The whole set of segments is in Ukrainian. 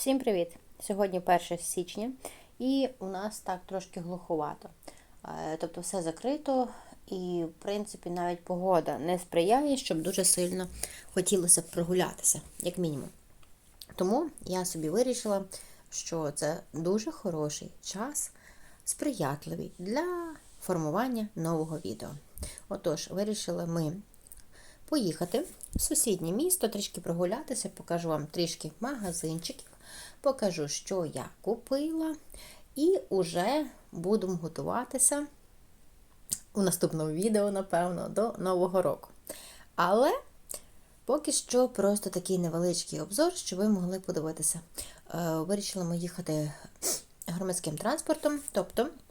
Всім привіт! Сьогодні 1 січня, і у нас так трошки глуховато. Е, Тобто все закрито, і, в принципі, навіть погода не сприяє, щоб дуже сильно хотілося прогулятися, як мінімум. Тому я собі вирішила, що це дуже хороший час, сприятливий для формування нового відео. Отож, вирішили ми поїхати в сусіднє місто, трішки прогулятися, покажу вам трішки магазинчиків, покажу, що я купила, і вже будемо готуватися у наступному відео, напевно, до Нового року. Але поки що просто такий невеличкий обзор, щоб ви могли подивитися. Вирішила Вирішили ми їхати громадським транспортом, тобто Е,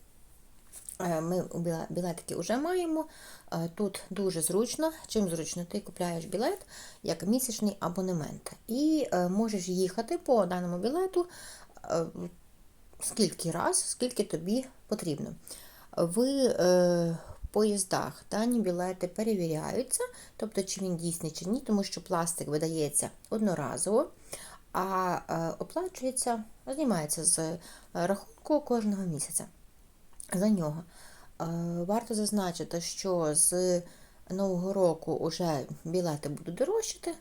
Ми біла- білетики вже маємо. Е, Тут дуже зручно. Чим зручно? Ти купляєш білет як місячний абонемент. І е, можеш їхати по даному білету е, скільки раз, скільки тобі потрібно. В е, поїздах дані білети перевіряються, тобто чи він дійсний чи ні, тому що пластик видається одноразово, а е, оплачується, знімається з е, рахунку кожного місяця за нього. Варто зазначити, що з нового року вже білети будуть дорожчати,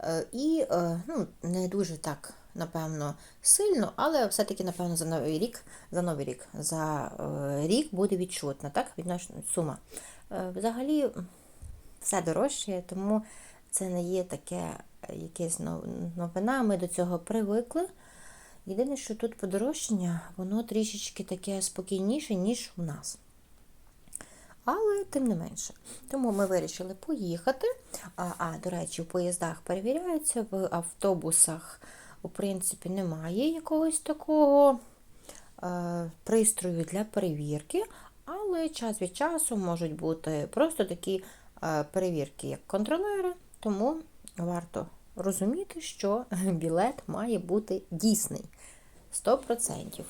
е, і е, ну, не дуже так, напевно, сильно, але все-таки, напевно, за новий рік, за новий рік, за е, рік буде відчутна, так, відносно сума. Взагалі все дорожчає, тому це не є таке якесь новина. Ми до цього привикли. Єдине, що тут подорожчання, воно трішечки таке спокійніше, ніж у нас. Але тим не менше. Тому ми вирішили поїхати. А, а до речі, в поїздах перевіряються, в автобусах, у принципі, немає якогось такого е, пристрою для перевірки, але час від часу можуть бути просто такі е, перевірки, як контролери, тому варто розуміти, що білет має бути дійсний 100%.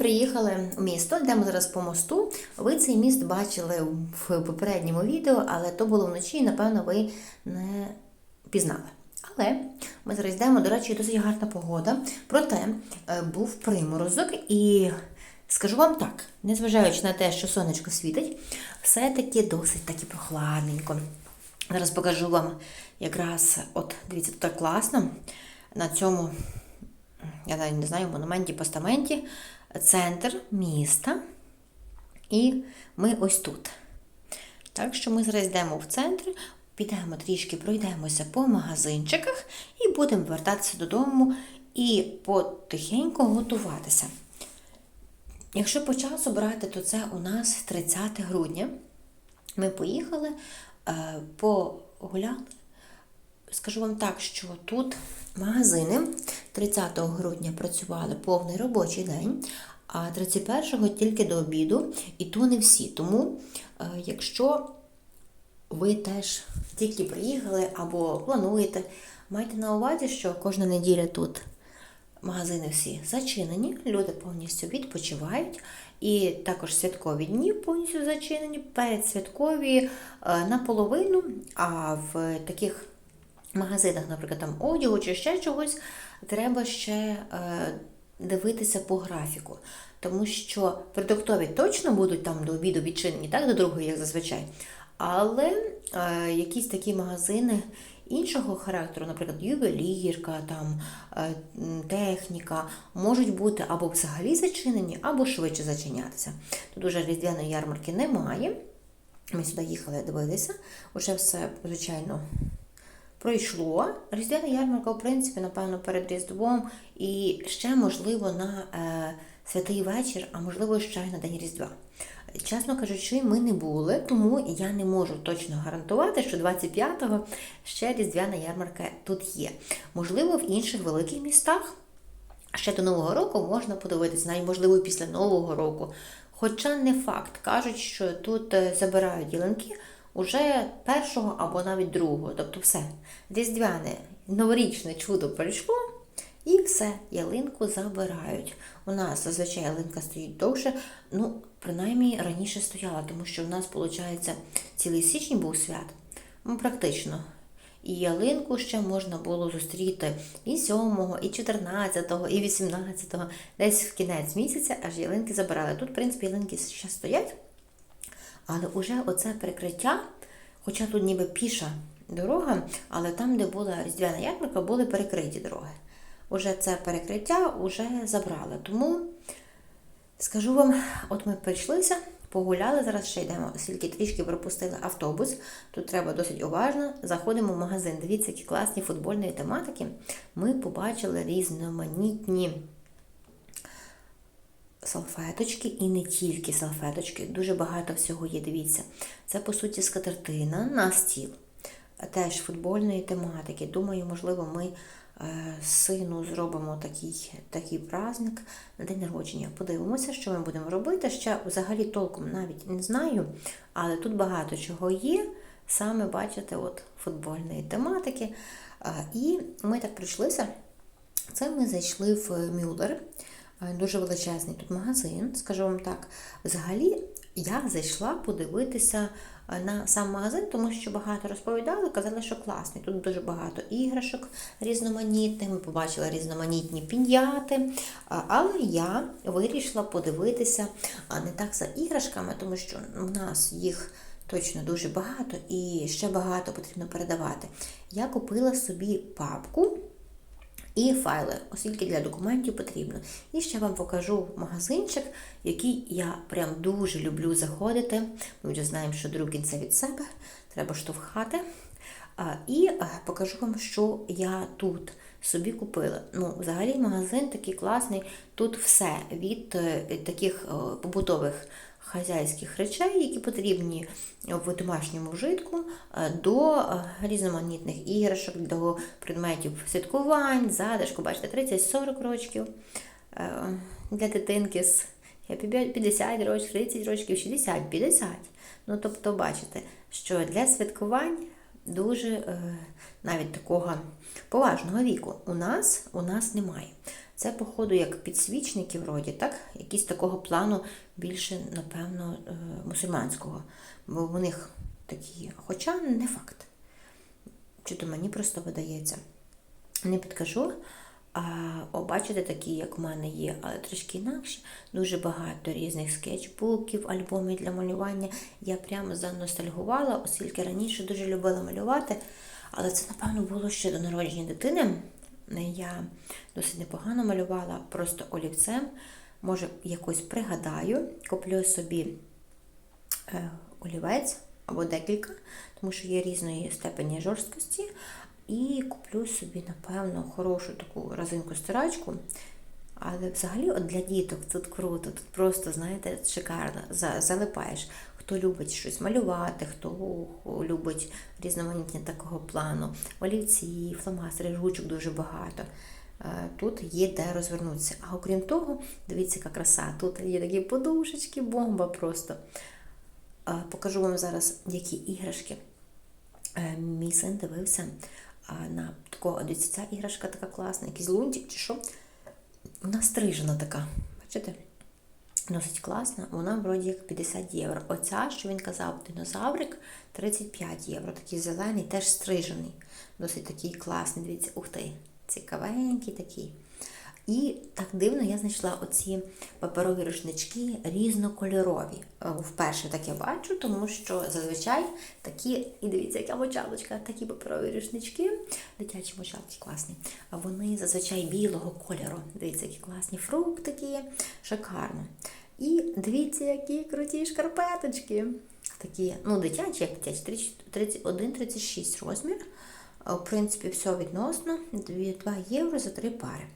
Приїхали в місто, йдемо зараз по мосту. Ви цей міст бачили в попередньому відео, але то було вночі, і напевно ви не пізнали. Але ми зараз йдемо, до речі, досить гарна погода. Проте е, був приморозок, і скажу вам так, незважаючи на те, що сонечко світить, все-таки досить таки прохладненько. Зараз покажу вам якраз, от дивіться, тут так класно. На цьому, я навіть не знаю, монументі, постаменті, центр міста. І ми ось тут. Так що ми зараз йдемо в центр, підемо трішки, пройдемося по магазинчиках і будемо вертатися додому і потихеньку готуватися. Якщо по часу брати, то це у нас 30 грудня. Ми поїхали, е, погуляли. Скажу вам так, що тут магазини 30 грудня працювали повний робочий день, а 31-го тільки до обіду, і то не всі. Тому, е, якщо ви теж тільки приїхали або плануєте, майте на увазі, що кожна неділя тут магазини всі зачинені, люди повністю відпочивають. І також святкові дні повністю зачинені, передсвяткові е, наполовину, а в таких магазинах, наприклад, там одягу чи ще чогось, треба ще е, дивитися по графіку. Тому що продуктові точно будуть там до обіду відчинені, так, до другої, як зазвичай. Але е, якісь такі магазини іншого характеру, наприклад, ювелірка, там, е, техніка, можуть бути або взагалі зачинені, або швидше зачинятися. Тут уже різдвяної ярмарки немає. Ми сюди їхали, дивилися, уже все, звичайно, пройшло. Різдвяна ярмарка, в принципі, напевно, перед Різдвом і ще, можливо, на е, святий вечір, а можливо, ще й на День Різдва. Чесно кажучи, ми не були, тому я не можу точно гарантувати, що 25-го ще різдвяна ярмарка тут є. Можливо, в інших великих містах ще до Нового року можна подивитися, навіть можливо після Нового року. Хоча не факт, кажуть, що тут е, забирають ялинки уже першого або навіть другого. Тобто все, різдвяне новорічне чудо прийшло. І все, ялинку забирають. У нас зазвичай ялинка стоїть довше, ну, принаймні раніше стояла, тому що у нас, виходить, цілий січень був свят. Ну, практично. І ялинку ще можна було зустріти і 7, і 14, і 18, десь в кінець місяця, аж ялинки забирали. Тут, в принципі, ялинки ще стоять, але вже оце перекриття, хоча тут ніби піша дорога, але там, де була різдвяна ярмарка, були перекриті дороги уже це перекриття вже забрали. Тому скажу вам, от ми прийшлися, погуляли, зараз ще йдемо, оскільки трішки пропустили автобус. Тут треба досить уважно. Заходимо в магазин. Дивіться, які класні футбольні тематики. Ми побачили різноманітні. Салфеточки і не тільки салфеточки, дуже багато всього є. Дивіться, це по суті скатертина на стіл, теж футбольної тематики. Думаю, можливо, ми Е, сину зробимо такий такий праздник на день народження. Подивимося, що ми будемо робити. Ще взагалі толком навіть не знаю, але тут багато чого є. Саме бачите, от футбольної тематики. Е, і ми так прийшлися. Це ми зайшли в Мюллер. Е, дуже величезний тут магазин, скажу вам так. Взагалі, я зайшла подивитися Е, на сам магазин, тому що багато розповідали, казали, що класний. Тут дуже багато іграшок різноманітних, ми побачили різноманітні пін'яти. Але я вирішила подивитися не так за іграшками, тому що в нас їх. Точно дуже багато і ще багато потрібно передавати. Я купила собі папку і файли, оскільки для документів потрібно. І ще вам покажу магазинчик, який я прям дуже люблю заходити. Ми вже знаємо, що друкін це від себе, треба штовхати. І покажу вам, що я тут собі купила. Ну, Взагалі магазин такий класний, тут все від е, таких е, побутових хазяйських речей, які потрібні в домашньому вжитку, е, до е, різноманітних іграшок, до предметів святкувань, задишку, бачите, 30-40 років е, для дитинки з 50 років, 30 років, 60, 50. Ну, тобто, бачите, що для святкувань дуже навіть такого поважного віку у нас у нас немає. Це, походу, як підсвічники, вроді, так? Якісь такого плану більше, напевно, е, мусульманського. Бо в них такі, хоча не факт. Чи то мені просто видається. Не підкажу. А, бачите, такі, як в мене є, але трішки інакші. Дуже багато різних скетчбуків, альбомів для малювання. Я прямо заностальгувала, оскільки раніше дуже любила малювати. Але це, напевно, було ще до народження дитини. Я досить непогано малювала просто олівцем. Може, якось пригадаю, куплю собі е, олівець або декілька, тому що є різної степені жорсткості. І куплю собі, напевно, хорошу таку розинку стирачку. Але взагалі от для діток тут круто, тут просто, знаєте, шикарно. Залипаєш. Хто любить щось малювати, хто любить різноманітні такого плану, олівці, фломастери, ручок дуже багато. Тут є де розвернутися. А окрім того, дивіться, яка краса. Тут є такі подушечки, бомба просто. Покажу вам зараз, які іграшки. Е, мій син дивився на такого дивіться, ця іграшка така класна, якийсь лунтик чи що. Вона стрижена така. Бачите? Досить класна, вона вроді як 50 євро. Оця, що він казав, динозаврик 35 євро. Такий зелений, теж стрижений. Досить такий класний. Дивіться, ух ти, цікавенький такий. І так дивно я знайшла оці паперові рушнички різнокольорові. Е, вперше таке бачу, тому що зазвичай такі, і дивіться, яка мочалочка, такі паперові рушнички, дитячі мочалки класні. Вони зазвичай білого кольору. Дивіться, які класні фруктики, шикарно. І дивіться, які круті шкарпеточки. Такі, ну, дитячі, як дитячі, 31-36 розмір. В принципі, все відносно. 2 євро за 3 пари.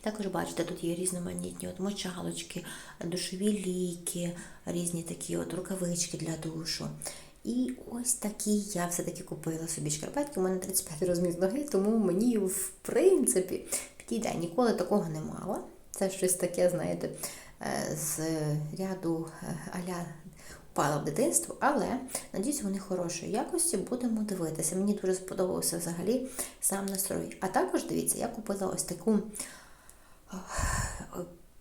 І Також бачите, тут є різноманітні от мочалочки, душові ліки, різні такі от рукавички для душу. І ось такі я все-таки купила собі шкарпетки. У мене 35 розмір ноги, тому мені, в принципі, підійде. Ніколи такого не мала. Це щось таке, знаєте, е, з ряду е, аля впала в дитинство, але надіюсь, вони хорошої якості, будемо дивитися. Мені дуже сподобався взагалі сам настрой. А також дивіться, я купила ось таку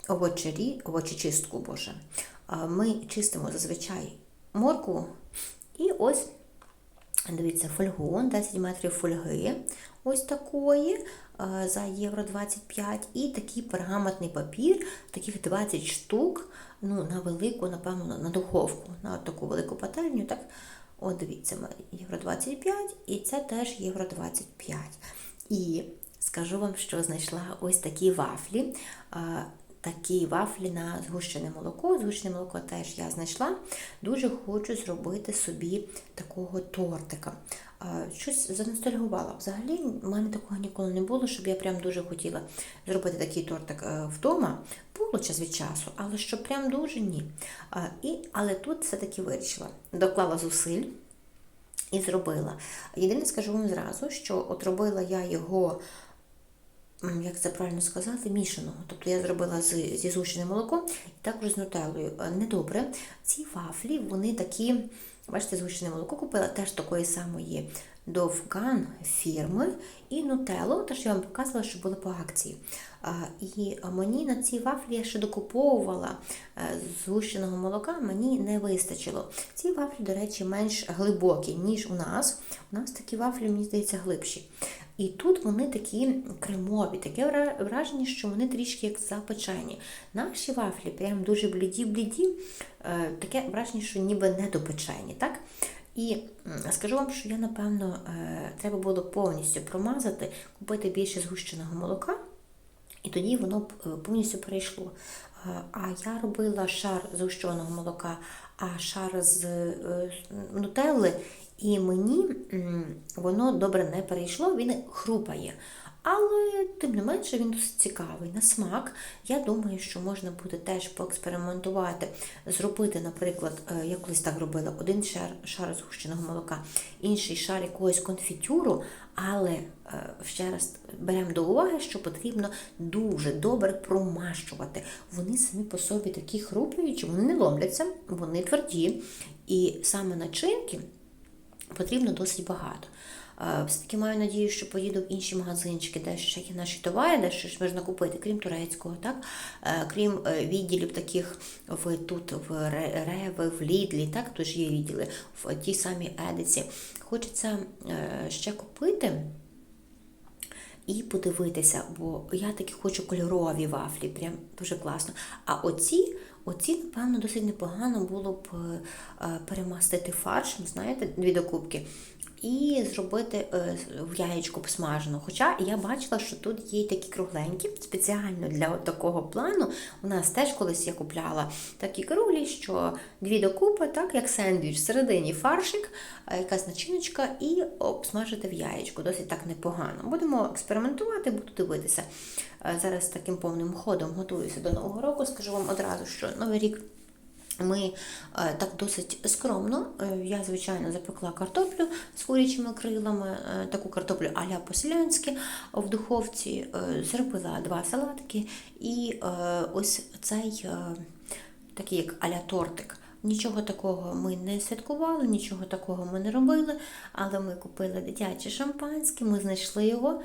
овочері, овочечистку, боже. Ми чистимо зазвичай моркву. І ось, дивіться, фольгу, 10 метрів фольги, ось такої, за євро 25. І такий пергаментний папір, таких 20 штук, ну, на велику, напевно, на духовку, на таку велику пательню. так, От дивіться, євро 25, і це теж євро 25. І скажу вам, що знайшла ось такі вафлі. Такі вафлі на згущене молоко. Згущене молоко теж я знайшла. Дуже хочу зробити собі такого тортика. Щось заностальгувала. Взагалі, в мене такого ніколи не було, щоб я прям дуже хотіла зробити такий тортик е, вдома. Було час від часу, але що прям дуже ні. І, Але тут все-таки вирішила. Доклала зусиль і зробила. Єдине, скажу вам зразу, що от робила я його як це правильно сказати, мішаного. Тобто я зробила з, зі згущеним молоком і також з нутеллою. Е, недобре. Ці вафлі, вони такі, бачите, згущене молоко купила теж такої самої довган фірми і нутелло, те, що я вам показувала, що були по акції. І мені на цій вафлі я ще докуповувала е, згущеного молока, мені не вистачило. Ці вафлі, до речі, менш глибокі, ніж у нас. У нас такі вафлі, мені здається, глибші. І тут вони такі кремові, таке враження, що вони трішки як запечені. Наші вафлі прям дуже бліді-бліді, е, таке враження, що ніби недопечені. так? І скажу вам, що я, напевно, е, треба було повністю промазати, купити більше згущеного молока, і тоді воно е, повністю перейшло. А я робила шар з згущеного молока, а шар з нутелли, і мені воно добре не перейшло, він хрупає. Але, тим не менше, він досить цікавий на смак. Я думаю, що можна буде теж поекспериментувати, зробити, наприклад, е, я колись так робила, один шар шар згущеного молока, інший шар якогось конфітюру, але е, ще раз беремо до уваги, що потрібно дуже добре промащувати. Вони самі по собі такі хрупаючі, вони не ломляться, вони тверді. І саме начинки потрібно досить багато. Все-таки маю надію, що поїду в інші магазинчики, де ще є наші товари, де ще ж можна купити, крім турецького, так? Е, крім е, відділів таких в тут в Ре- Реве, в Лідлі, так? Тут ж є відділи в тій самій Едиці. Хочеться е, ще купити і подивитися, бо я такі хочу кольорові вафлі, прям дуже класно. А оці, оці, напевно, досить непогано було б перемастити фаршем, знаєте, дві докупки. І зробити е, в яєчку посмажену. Хоча я бачила, що тут є такі кругленькі, спеціально для такого плану. У нас теж колись я купляла такі круглі, що дві докупи, так, як сендвіч, всередині фаршик, е, якась начиночка, і обсмажити в яєчку. Досить так непогано. Будемо експериментувати, буду дивитися. Е, Зараз таким повним ходом готуюся до Нового року. Скажу вам одразу, що Новий рік. Ми е, так досить скромно. е, Я, звичайно, запекла картоплю з курячими крилами, е, таку картоплю аля по-селянськи в духовці, зробила два салатики і ось цей такий як аля тортик. Нічого такого ми не святкували, нічого такого ми не робили, але ми купили дитяче шампанське, ми знайшли його.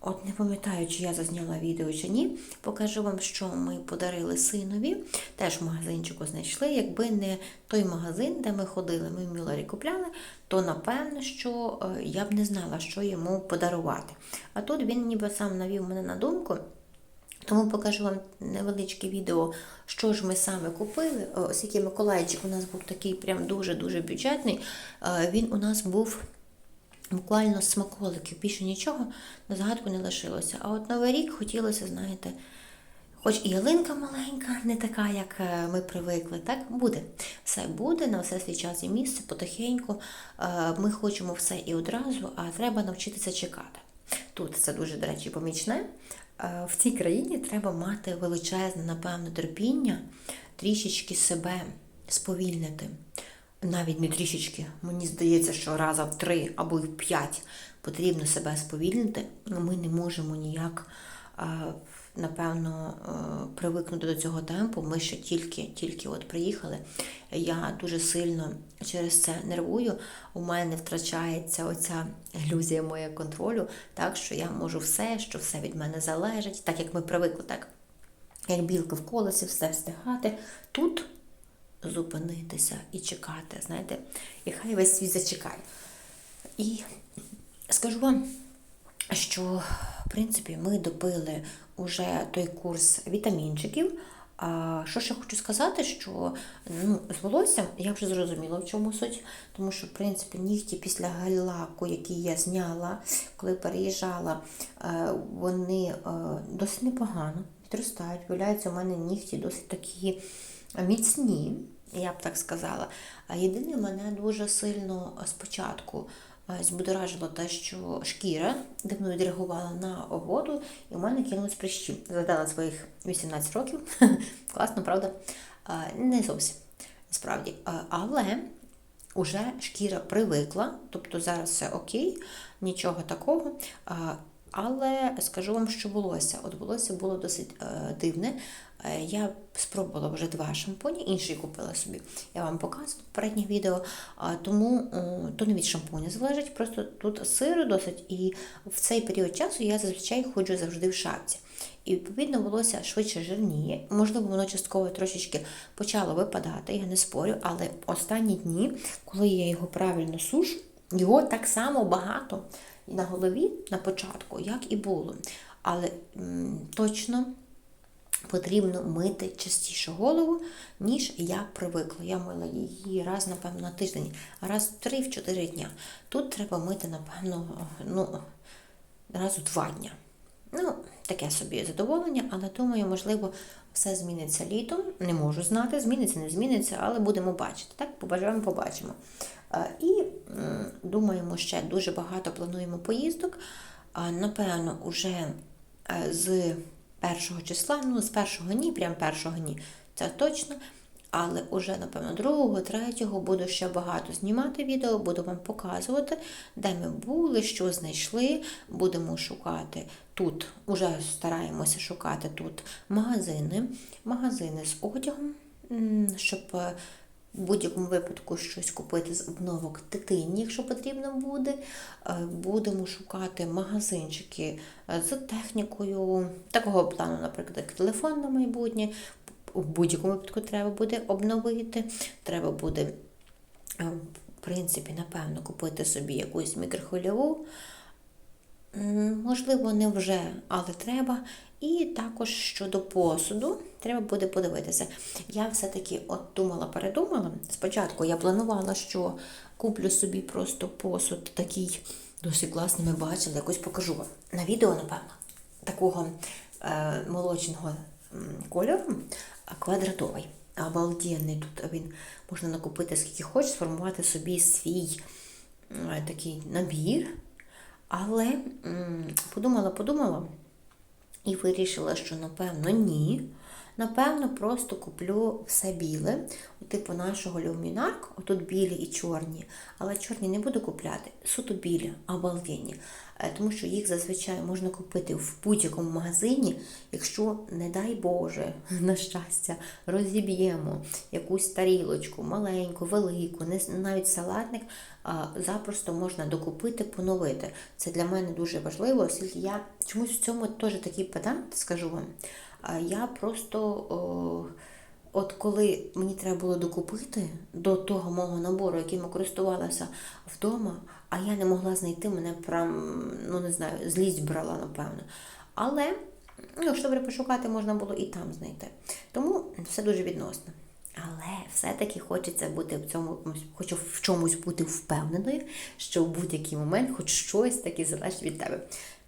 От не пам'ятаю, чи я зазняла відео чи ні. Покажу вам, що ми подарили синові. Теж в магазинчику знайшли. Якби не той магазин, де ми ходили, ми в Мюллері купляли, то напевно, що е, я б не знала, що йому подарувати. А тут він ніби сам навів мене на думку. Тому покажу вам невеличке відео, що ж ми саме купили. Оскільки Миколайчик у нас був такий прям дуже-дуже бюджетний, е, він у нас був буквально смаколиків, більше нічого на згадку не лишилося. А от Новий рік хотілося, знаєте, хоч і ялинка маленька, не така, як е, ми привикли, так буде. Все буде, на все свій час і місце, потихеньку. Е, Ми хочемо все і одразу, а треба навчитися чекати. Тут це дуже, до речі, помічне. Е, В цій країні треба мати величезне, напевно, терпіння, трішечки себе сповільнити. Навіть не трішечки, мені здається, що раза в три або в п'ять потрібно себе сповільнити. Ми не можемо ніяк, е, напевно, е, привикнути до цього темпу. Ми ще тільки, тільки от приїхали. Я дуже сильно через це нервую. У мене втрачається оця ілюзія моєї контролю, так що я можу все, що все від мене залежить, так як ми привикли, так як білка в колесі, все встигати. Тут зупинитися і чекати, знаєте, і хай весь світ зачекає. І скажу вам, що в принципі ми допили уже той курс вітамінчиків. А що ще хочу сказати, що ну, з волоссям я вже зрозуміла, в чому суть, тому що, в принципі, нігті після гель-лаку, який я зняла, коли переїжджала, е, вони е, досить непогано підростають. Виявляється, у мене нігті досить такі міцні, я б так сказала. А єдине, мене дуже сильно спочатку е, збудоражило те, що шкіра дивно відреагувала на воду, і в мене кинулись прищі. Згадала своїх 18 років. Класно, правда? Не зовсім справді. Але уже шкіра привикла, тобто зараз все окей, нічого такого. Але скажу вам, що волосся. От волосся було досить е, дивне. Е, Я спробувала вже два шампуні, інший купила собі. Я вам показувала в передніх відео. А, Тому о, то не від шампуня залежить, просто тут сиро досить, і в цей період часу я зазвичай ходжу завжди в шапці. І відповідно волосся швидше жирніє. Можливо, воно частково трошечки почало випадати, я не спорю, але останні дні, коли я його правильно сушу, його так само багато на голові на початку, як і було. Але точно потрібно мити частіше голову, ніж я привикла. Я мила її раз, напевно, на тиждень, раз в 3-4 дня. Тут треба мити, напевно, ну, раз у два дня. Ну, таке собі задоволення, але думаю, можливо, все зміниться літом. Не можу знати, зміниться, не зміниться, але будемо бачити. Так, побажаємо, побачимо. Е, І думаємо, ще дуже багато плануємо поїздок. Напевно, уже е, з першого числа, ну, з першого ні, прям першого ні, це точно. Але уже, напевно, другого, третього буду ще багато знімати відео, буду вам показувати, де ми були, що знайшли. Будемо шукати тут, уже стараємося шукати тут магазини, магазини з одягом, щоб е, В будь-якому випадку щось купити з обновок дитині, якщо потрібно буде. Е, Будемо шукати магазинчики е, з технікою такого плану, наприклад, як телефон на майбутнє. В будь-якому випадку треба буде обновити. Треба буде, е, в принципі, напевно, купити собі якусь мікрохвильову. Можливо, не вже, але треба. І також щодо посуду, треба буде подивитися. Я все-таки от думала, передумала. Спочатку я планувала, що куплю собі просто посуд такий досить класний, ми бачили, якось покажу вам на відео, напевно, такого е, молочного кольору, квадратовий. Обалденний тут він можна накупити скільки хочеш, сформувати собі свій е, такий набір. Але м, подумала, подумала і вирішила, що напевно ні. Напевно, просто куплю все біле, типу нашого люмінарк, отут білі і чорні. Але чорні не буду купляти, суто білі, обалденні. Е, Тому що їх зазвичай можна купити в будь-якому магазині, якщо, не дай Боже, на щастя, розіб'ємо якусь тарілочку, маленьку, велику, навіть салатник, запросто можна докупити, поновити. Це для мене дуже важливо, оскільки я чомусь в цьому теж такий педант, скажу вам. А Я просто, о, от коли мені треба було докупити до того мого набору, яким я користувалася вдома, а я не могла знайти, мене прям, ну не знаю, злість брала, напевно. Але, ну, якщо добре пошукати, можна було і там знайти. Тому все дуже відносно. Але все-таки хочеться бути в цьому, хочу в чомусь бути впевненою, що в будь-який момент хоч щось таке залежить від тебе.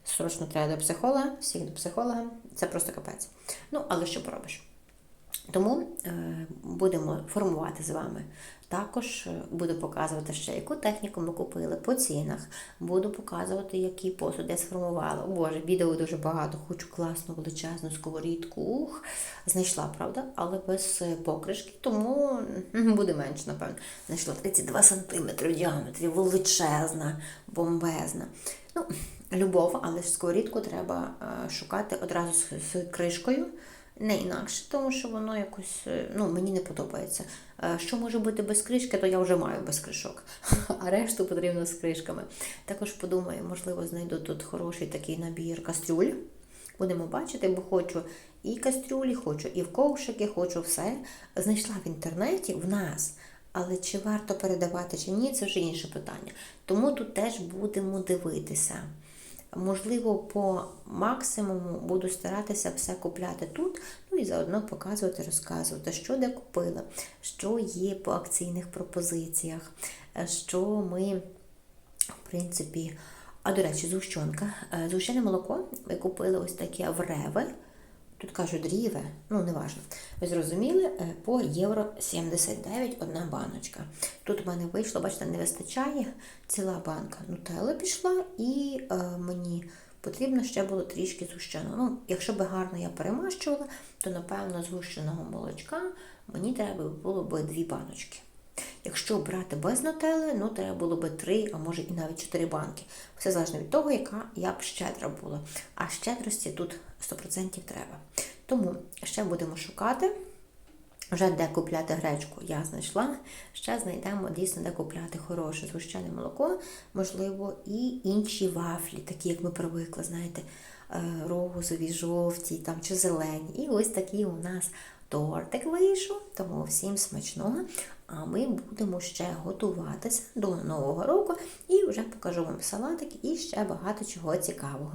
Срочно треба до психолога, всіх до психолога, це просто капець. Ну, але що поробиш? Тому е, будемо формувати з вами. Також е, буду показувати ще, яку техніку ми купили по цінах. Буду показувати, який посуд я сформувала. О Боже, відео дуже багато. Хочу класну величезну сковорідку. Ух, знайшла, правда? Але без е, покришки, тому буде менше, напевно. Знайшла 32 см в діаметрі, величезна, бомбезна. Ну, любов, але ж сковорідку треба е, шукати одразу з, кришкою. Не інакше, тому що воно якось е, ну, мені не подобається. Е, Що може бути без кришки, то я вже маю без кришок, а решту потрібно з кришками. Також подумаю, можливо, знайду тут хороший такий набір кастрюль. Будемо бачити, бо хочу і кастрюлі, хочу і в ковшики, хочу все. Знайшла в інтернеті в нас. Але чи варто передавати чи ні, це вже інше питання. Тому тут теж будемо дивитися. Можливо, по максимуму буду старатися все купляти тут, ну і заодно показувати, розказувати, що де купила, що є по акційних пропозиціях, що ми, в принципі, а до речі, згущенка. Е, Згущене молоко ми купили ось таке в Реве. Тут кажуть ріве, ну не важно. Ви зрозуміли, е, по євро 79 одна баночка. Тут в мене вийшло, бачите, не вистачає ціла банка нутелли пішла, і е, мені потрібно ще було трішки згущеного. Ну, якщо би гарно я перемащувала, то напевно згущеного молочка мені треба було б дві баночки. Якщо брати без нутелли, ну треба було би три, а може і навіть чотири банки. Все залежно від того, яка я б щедра була. А щедрості тут 100% треба. Тому ще будемо шукати. Вже де купляти гречку я знайшла. Ще знайдемо дійсно, де купляти хороше згущене молоко, можливо, і інші вафлі, такі, як ми привикли, знаєте, е, розові, жовті там, чи зелені. І ось такий у нас тортик вийшов, тому всім смачного. А ми будемо ще готуватися до Нового року і вже покажу вам салатик і ще багато чого цікавого.